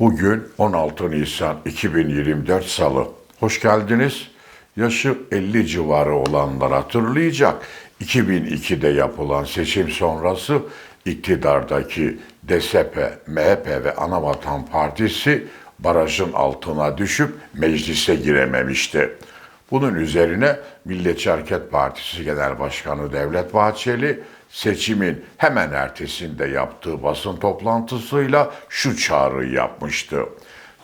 Bugün 16 Nisan 2024 Salı. Hoş geldiniz. Yaşı 50 civarı olanlar hatırlayacak. 2002'de yapılan seçim sonrası iktidardaki DSP, MHP ve Anavatan Partisi barajın altına düşüp meclise girememişti. Bunun üzerine Milliyetçi Hareket Partisi Genel Başkanı Devlet Bahçeli seçimin hemen ertesinde yaptığı basın toplantısıyla şu çağrıyı yapmıştı.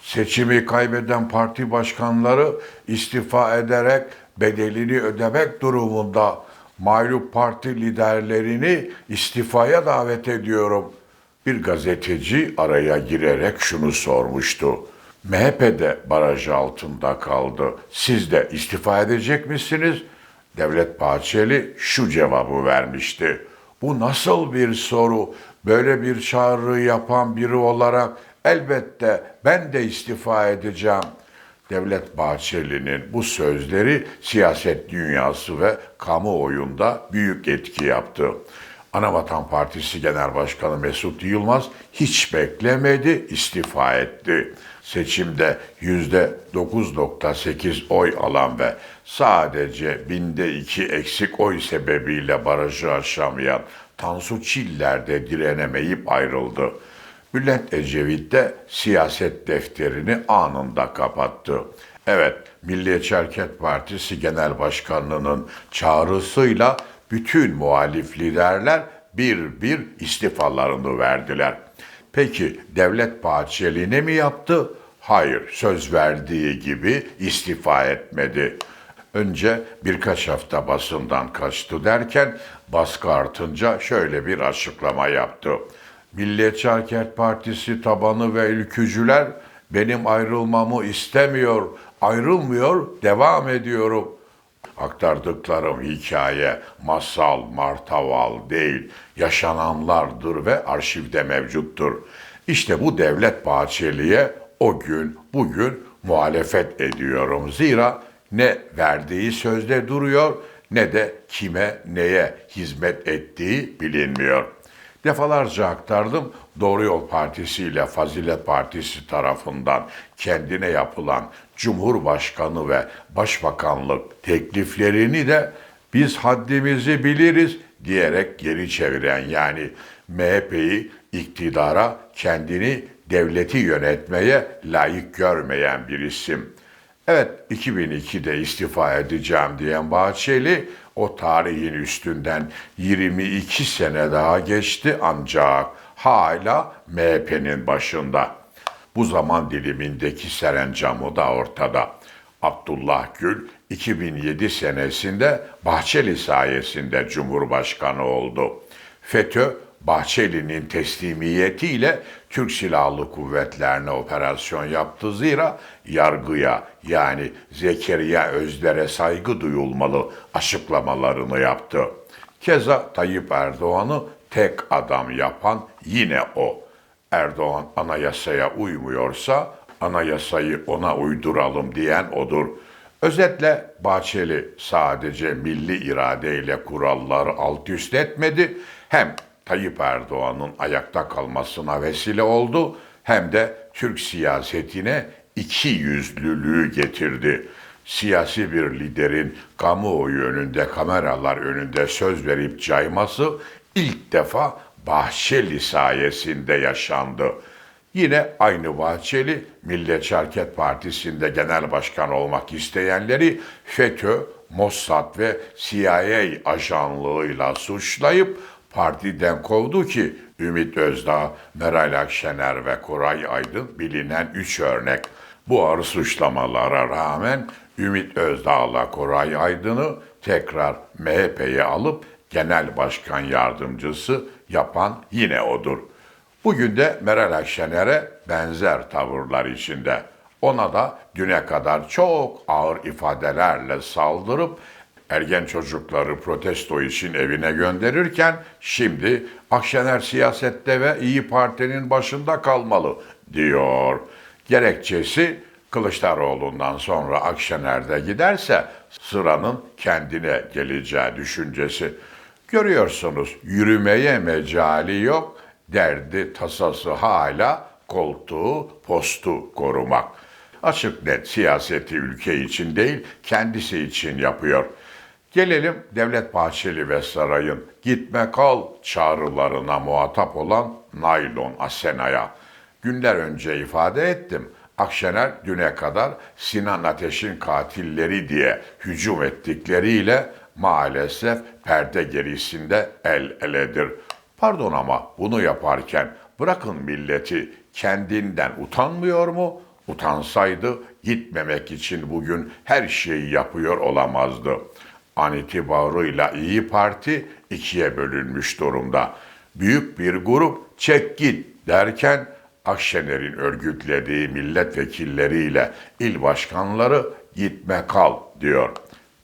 Seçimi kaybeden parti başkanları istifa ederek bedelini ödemek durumunda mağlup parti liderlerini istifaya davet ediyorum. Bir gazeteci araya girerek şunu sormuştu. MHP de baraj altında kaldı. Siz de istifa edecek misiniz? Devlet Bahçeli şu cevabı vermişti. Bu nasıl bir soru? Böyle bir çağrı yapan biri olarak elbette ben de istifa edeceğim. Devlet Bahçeli'nin bu sözleri siyaset dünyası ve kamuoyunda büyük etki yaptı. Anavatan Partisi Genel Başkanı Mesut Yılmaz hiç beklemedi, istifa etti. Seçimde yüzde 9.8 oy alan ve sadece binde iki eksik oy sebebiyle barajı aşamayan Tansu Çiller de direnemeyip ayrıldı. Bülent Ecevit de siyaset defterini anında kapattı. Evet, Milliyetçi Hareket Partisi Genel Başkanlığı'nın çağrısıyla bütün muhalif liderler bir bir istifalarını verdiler. Peki Devlet Bahçeli ne mi yaptı? Hayır, söz verdiği gibi istifa etmedi. Önce birkaç hafta basından kaçtı derken baskı artınca şöyle bir açıklama yaptı. Milliyetçi Hareket Partisi tabanı ve ülkücüler benim ayrılmamı istemiyor, ayrılmıyor, devam ediyorum. Aktardıklarım hikaye, masal, martaval değil, yaşananlardır ve arşivde mevcuttur. İşte bu Devlet Bahçeli'ye o gün, bugün muhalefet ediyorum. Zira ne verdiği sözde duruyor ne de kime neye hizmet ettiği bilinmiyor. Defalarca aktardım Doğru Yol Partisi ile Fazilet Partisi tarafından kendine yapılan Cumhurbaşkanı ve Başbakanlık tekliflerini de biz haddimizi biliriz diyerek geri çeviren yani MHP'yi iktidara kendini devleti yönetmeye layık görmeyen bir isim. Evet 2002'de istifa edeceğim diyen Bahçeli o tarihin üstünden 22 sene daha geçti ancak hala MHP'nin başında. Bu zaman dilimindeki serencamı da ortada. Abdullah Gül 2007 senesinde Bahçeli sayesinde Cumhurbaşkanı oldu. FETÖ Bahçeli'nin teslimiyetiyle Türk Silahlı Kuvvetlerine operasyon yaptı zira yargıya yani Zekeriya Özler'e saygı duyulmalı açıklamalarını yaptı. Keza Tayyip Erdoğan'ı tek adam yapan yine o. Erdoğan anayasaya uymuyorsa anayasayı ona uyduralım diyen odur. Özetle Bahçeli sadece milli iradeyle kuralları alt üst etmedi, hem Tayyip Erdoğan'ın ayakta kalmasına vesile oldu hem de Türk siyasetine iki yüzlülüğü getirdi. Siyasi bir liderin kamuoyu önünde, kameralar önünde söz verip cayması ilk defa Bahçeli sayesinde yaşandı. Yine aynı Bahçeli, Milliyetçi Hareket Partisi'nde genel başkan olmak isteyenleri FETÖ, Mossad ve CIA ajanlığıyla suçlayıp partiden kovdu ki Ümit Özdağ, Meral Akşener ve Koray Aydın bilinen üç örnek. Bu ağır suçlamalara rağmen Ümit Özdağ'la Koray Aydın'ı tekrar MHP'ye alıp genel başkan yardımcısı yapan yine odur. Bugün de Meral Akşener'e benzer tavırlar içinde. Ona da düne kadar çok ağır ifadelerle saldırıp ergen çocukları protesto için evine gönderirken şimdi Akşener siyasette ve İyi Parti'nin başında kalmalı diyor. Gerekçesi Kılıçdaroğlu'ndan sonra Akşener'de giderse sıranın kendine geleceği düşüncesi. Görüyorsunuz yürümeye mecali yok, derdi tasası hala koltuğu, postu korumak. Açık net siyaseti ülke için değil, kendisi için yapıyor. Gelelim Devlet Bahçeli ve Saray'ın gitme kal çağrılarına muhatap olan Naylon Asena'ya. Günler önce ifade ettim. Akşener düne kadar Sinan Ateş'in katilleri diye hücum ettikleriyle maalesef perde gerisinde el eledir. Pardon ama bunu yaparken bırakın milleti kendinden utanmıyor mu? Utansaydı gitmemek için bugün her şeyi yapıyor olamazdı. An itibarıyla İyi Parti ikiye bölünmüş durumda. Büyük bir grup çek git derken Akşener'in örgütlediği milletvekilleriyle il başkanları gitme kal diyor.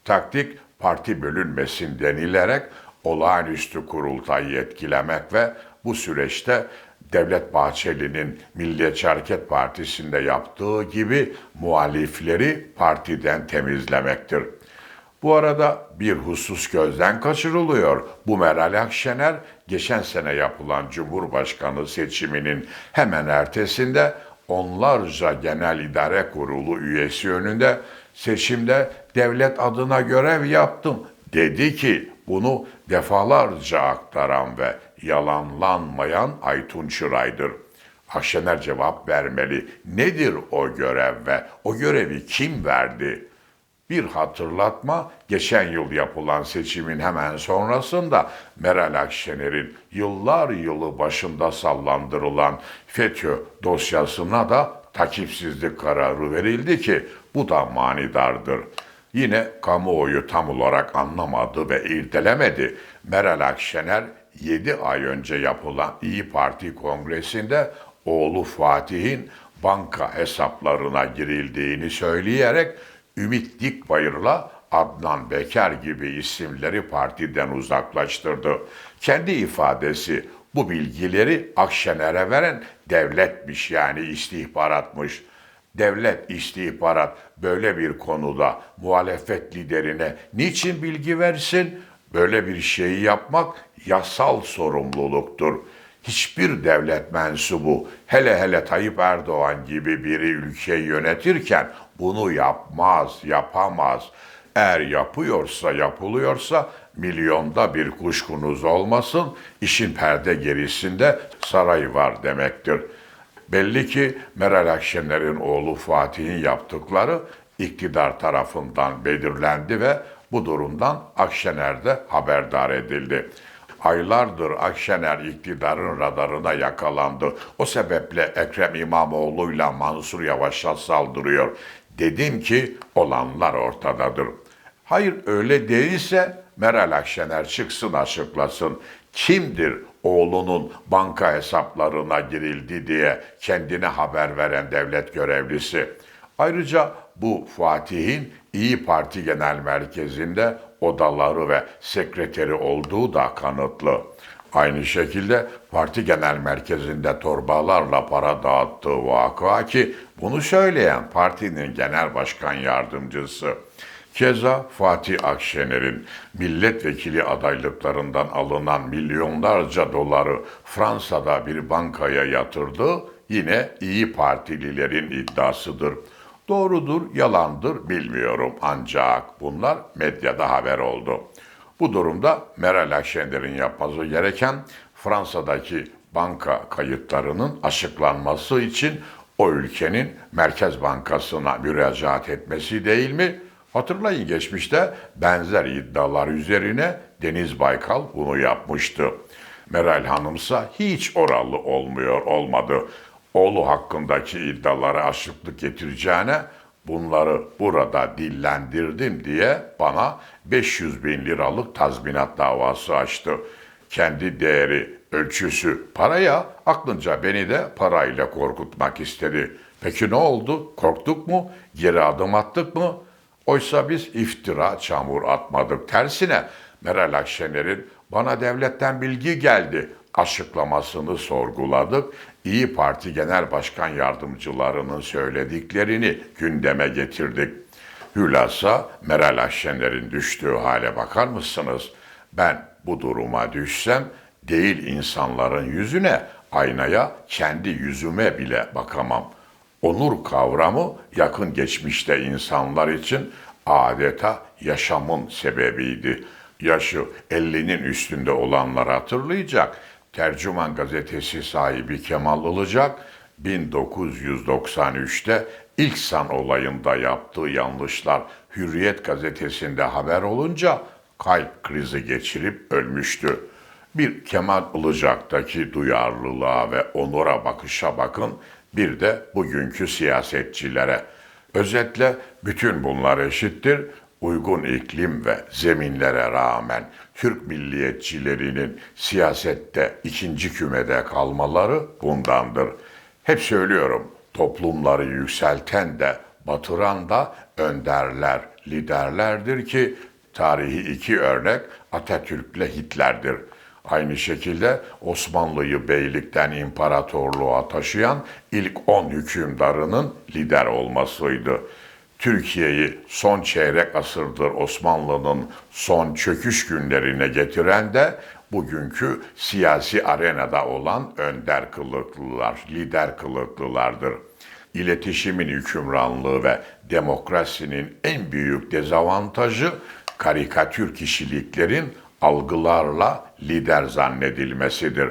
Taktik parti bölünmesin denilerek olağanüstü kurultayı etkilemek ve bu süreçte Devlet Bahçeli'nin Milliyetçi Hareket Partisi'nde yaptığı gibi muhalifleri partiden temizlemektir. Bu arada bir husus gözden kaçırılıyor. Bu Meral Akşener geçen sene yapılan Cumhurbaşkanı seçiminin hemen ertesinde onlarca genel idare kurulu üyesi önünde seçimde devlet adına görev yaptım dedi ki bunu defalarca aktaran ve yalanlanmayan Aytun Çıray'dır. Akşener cevap vermeli. Nedir o görev ve o görevi kim verdi? Bir hatırlatma, geçen yıl yapılan seçimin hemen sonrasında Meral Akşener'in yıllar yılı başında sallandırılan FETÖ dosyasına da takipsizlik kararı verildi ki bu da manidardır. Yine kamuoyu tam olarak anlamadı ve irdelemedi. Meral Akşener 7 ay önce yapılan İyi Parti kongresinde oğlu Fatih'in banka hesaplarına girildiğini söyleyerek Ümit Dikbayır'la Adnan Beker gibi isimleri partiden uzaklaştırdı. Kendi ifadesi bu bilgileri Akşener'e veren devletmiş yani istihbaratmış. Devlet istihbarat böyle bir konuda muhalefet liderine niçin bilgi versin? Böyle bir şeyi yapmak yasal sorumluluktur. Hiçbir devlet mensubu hele hele Tayyip Erdoğan gibi biri ülkeyi yönetirken bunu yapmaz, yapamaz. Eğer yapıyorsa, yapılıyorsa milyonda bir kuşkunuz olmasın, işin perde gerisinde saray var demektir. Belli ki Meral Akşener'in oğlu Fatih'in yaptıkları iktidar tarafından belirlendi ve bu durumdan Akşener de haberdar edildi. Aylardır Akşener iktidarın radarına yakalandı. O sebeple Ekrem İmamoğlu'yla Mansur Yavaş'a saldırıyor. Dedim ki olanlar ortadadır. Hayır öyle değilse Meral Akşener çıksın açıklasın. Kimdir oğlunun banka hesaplarına girildi diye kendine haber veren devlet görevlisi? Ayrıca bu Fatih'in İyi Parti Genel Merkezi'nde odaları ve sekreteri olduğu da kanıtlı. Aynı şekilde parti genel merkezinde torbalarla para dağıttığı vaka ki bunu söyleyen partinin genel başkan yardımcısı. Keza Fatih Akşener'in milletvekili adaylıklarından alınan milyonlarca doları Fransa'da bir bankaya yatırdığı yine İyi Partililerin iddiasıdır. Doğrudur, yalandır bilmiyorum ancak bunlar medyada haber oldu. Bu durumda Meral Akşener'in yapması gereken Fransa'daki banka kayıtlarının açıklanması için o ülkenin Merkez Bankası'na müracaat etmesi değil mi? Hatırlayın geçmişte benzer iddialar üzerine Deniz Baykal bunu yapmıştı. Meral Hanımsa hiç oralı olmuyor olmadı. Oğlu hakkındaki iddialara açıklık getireceğine bunları burada dillendirdim diye bana 500 bin liralık tazminat davası açtı. Kendi değeri, ölçüsü paraya, aklınca beni de parayla korkutmak istedi. Peki ne oldu? Korktuk mu? Geri adım attık mı? Oysa biz iftira, çamur atmadık. Tersine Meral Akşener'in bana devletten bilgi geldi açıklamasını sorguladık. İyi Parti Genel Başkan Yardımcılarının söylediklerini gündeme getirdik. Hülasa Meral Akşener'in düştüğü hale bakar mısınız? Ben bu duruma düşsem değil insanların yüzüne aynaya kendi yüzüme bile bakamam. Onur kavramı yakın geçmişte insanlar için adeta yaşamın sebebiydi. Yaşı 50'nin üstünde olanlar hatırlayacak. Tercüman gazetesi sahibi Kemal Ilıcak 1993'te ilk san olayında yaptığı yanlışlar Hürriyet gazetesinde haber olunca kalp krizi geçirip ölmüştü. Bir Kemal Ilıcak'taki duyarlılığa ve onura bakışa bakın, bir de bugünkü siyasetçilere. Özetle bütün bunlar eşittir. Uygun iklim ve zeminlere rağmen Türk milliyetçilerinin siyasette ikinci kümede kalmaları bundandır. Hep söylüyorum, toplumları yükselten de batıran da önderler, liderlerdir ki tarihi iki örnek Atatürk'le Hitler'dir. Aynı şekilde Osmanlı'yı beylikten imparatorluğa taşıyan ilk 10 hükümdarının lider olmasıydı. Türkiye'yi son çeyrek asırdır Osmanlı'nın son çöküş günlerine getiren de bugünkü siyasi arenada olan önder kılıklılar, lider kılıklılardır. İletişimin hükümranlığı ve demokrasinin en büyük dezavantajı karikatür kişiliklerin algılarla lider zannedilmesidir.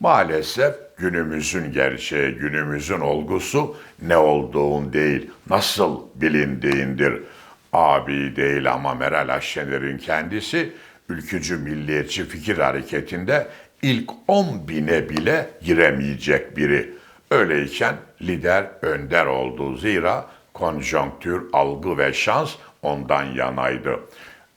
Maalesef günümüzün gerçeği, günümüzün olgusu ne olduğun değil, nasıl bilindiğindir. Abi değil ama Meral Akşener'in kendisi ülkücü milliyetçi fikir hareketinde ilk 10 bine bile giremeyecek biri. Öyleyken lider önder oldu zira konjonktür, algı ve şans ondan yanaydı.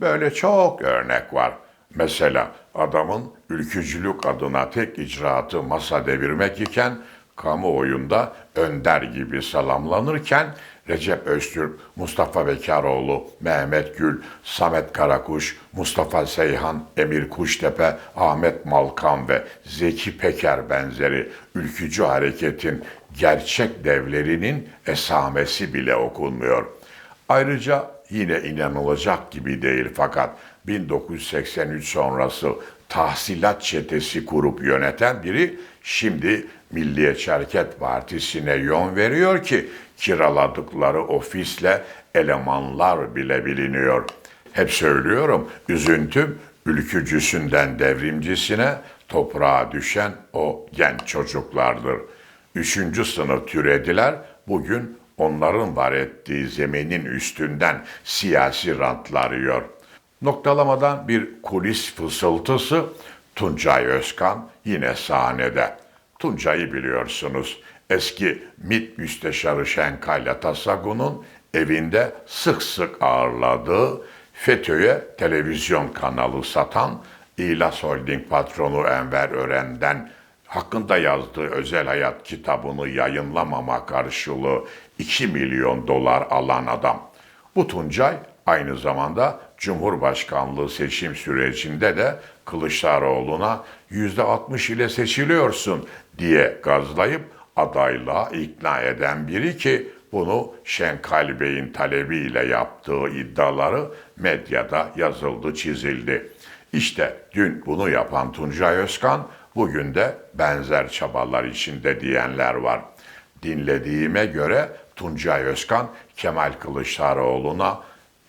Böyle çok örnek var. Mesela adamın ülkücülük adına tek icraatı masa devirmek iken kamuoyunda önder gibi salamlanırken Recep Öztürk, Mustafa Bekaroğlu, Mehmet Gül, Samet Karakuş, Mustafa Seyhan, Emir Kuştepe, Ahmet Malkan ve Zeki Peker benzeri ülkücü hareketin gerçek devlerinin esamesi bile okunmuyor. Ayrıca yine inanılacak gibi değil fakat 1983 sonrası tahsilat çetesi kurup yöneten biri şimdi Milliyetçi Hareket Partisi'ne yön veriyor ki kiraladıkları ofisle elemanlar bile biliniyor. Hep söylüyorum üzüntüm ülkücüsünden devrimcisine toprağa düşen o genç çocuklardır. Üçüncü sınıf türediler bugün onların var ettiği zeminin üstünden siyasi rantlar yiyor. Noktalamadan bir kulis fısıltısı Tuncay Özkan yine sahnede. Tuncay'ı biliyorsunuz. Eski MİT Müsteşarı Şenkayla Tasagun'un evinde sık sık ağırladığı FETÖ'ye televizyon kanalı satan İlas Holding patronu Enver Ören'den hakkında yazdığı özel hayat kitabını yayınlamama karşılığı 2 milyon dolar alan adam. Bu Tuncay aynı zamanda Cumhurbaşkanlığı seçim sürecinde de Kılıçdaroğlu'na %60 ile seçiliyorsun diye gazlayıp adaylığa ikna eden biri ki bunu Şenkal Bey'in talebiyle yaptığı iddiaları medyada yazıldı, çizildi. İşte dün bunu yapan Tuncay Özkan bugün de benzer çabalar içinde diyenler var. Dinlediğime göre Tuncay Özkan Kemal Kılıçdaroğlu'na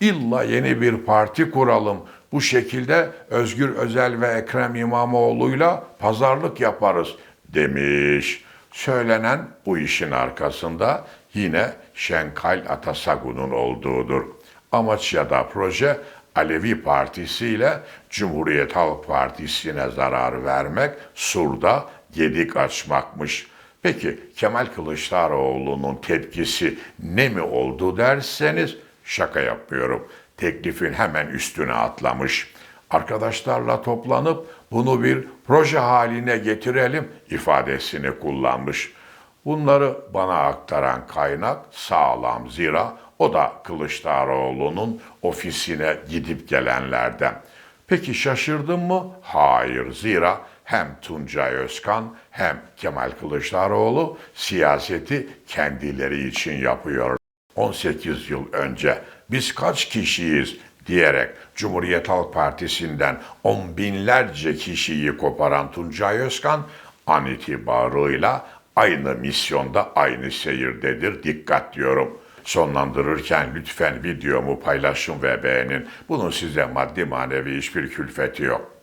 illa yeni bir parti kuralım. Bu şekilde Özgür Özel ve Ekrem İmamoğlu'yla pazarlık yaparız demiş. Söylenen bu işin arkasında yine Şenkal Atasagun'un olduğudur. Amaç ya da proje Alevi Partisi ile Cumhuriyet Halk Partisi'ne zarar vermek, surda gedik açmakmış. Peki Kemal Kılıçdaroğlu'nun tepkisi ne mi oldu derseniz şaka yapmıyorum. Teklifin hemen üstüne atlamış. Arkadaşlarla toplanıp bunu bir proje haline getirelim ifadesini kullanmış. Bunları bana aktaran kaynak sağlam zira o da Kılıçdaroğlu'nun ofisine gidip gelenlerden. Peki şaşırdın mı? Hayır zira hem Tuncay Özkan hem Kemal Kılıçdaroğlu siyaseti kendileri için yapıyor. 18 yıl önce biz kaç kişiyiz diyerek Cumhuriyet Halk Partisi'nden on binlerce kişiyi koparan Tuncay Özkan an itibarıyla aynı misyonda, aynı seyirdedir. Dikkat diyorum. Sonlandırırken lütfen videomu paylaşın ve beğenin. Bunun size maddi manevi hiçbir külfeti yok.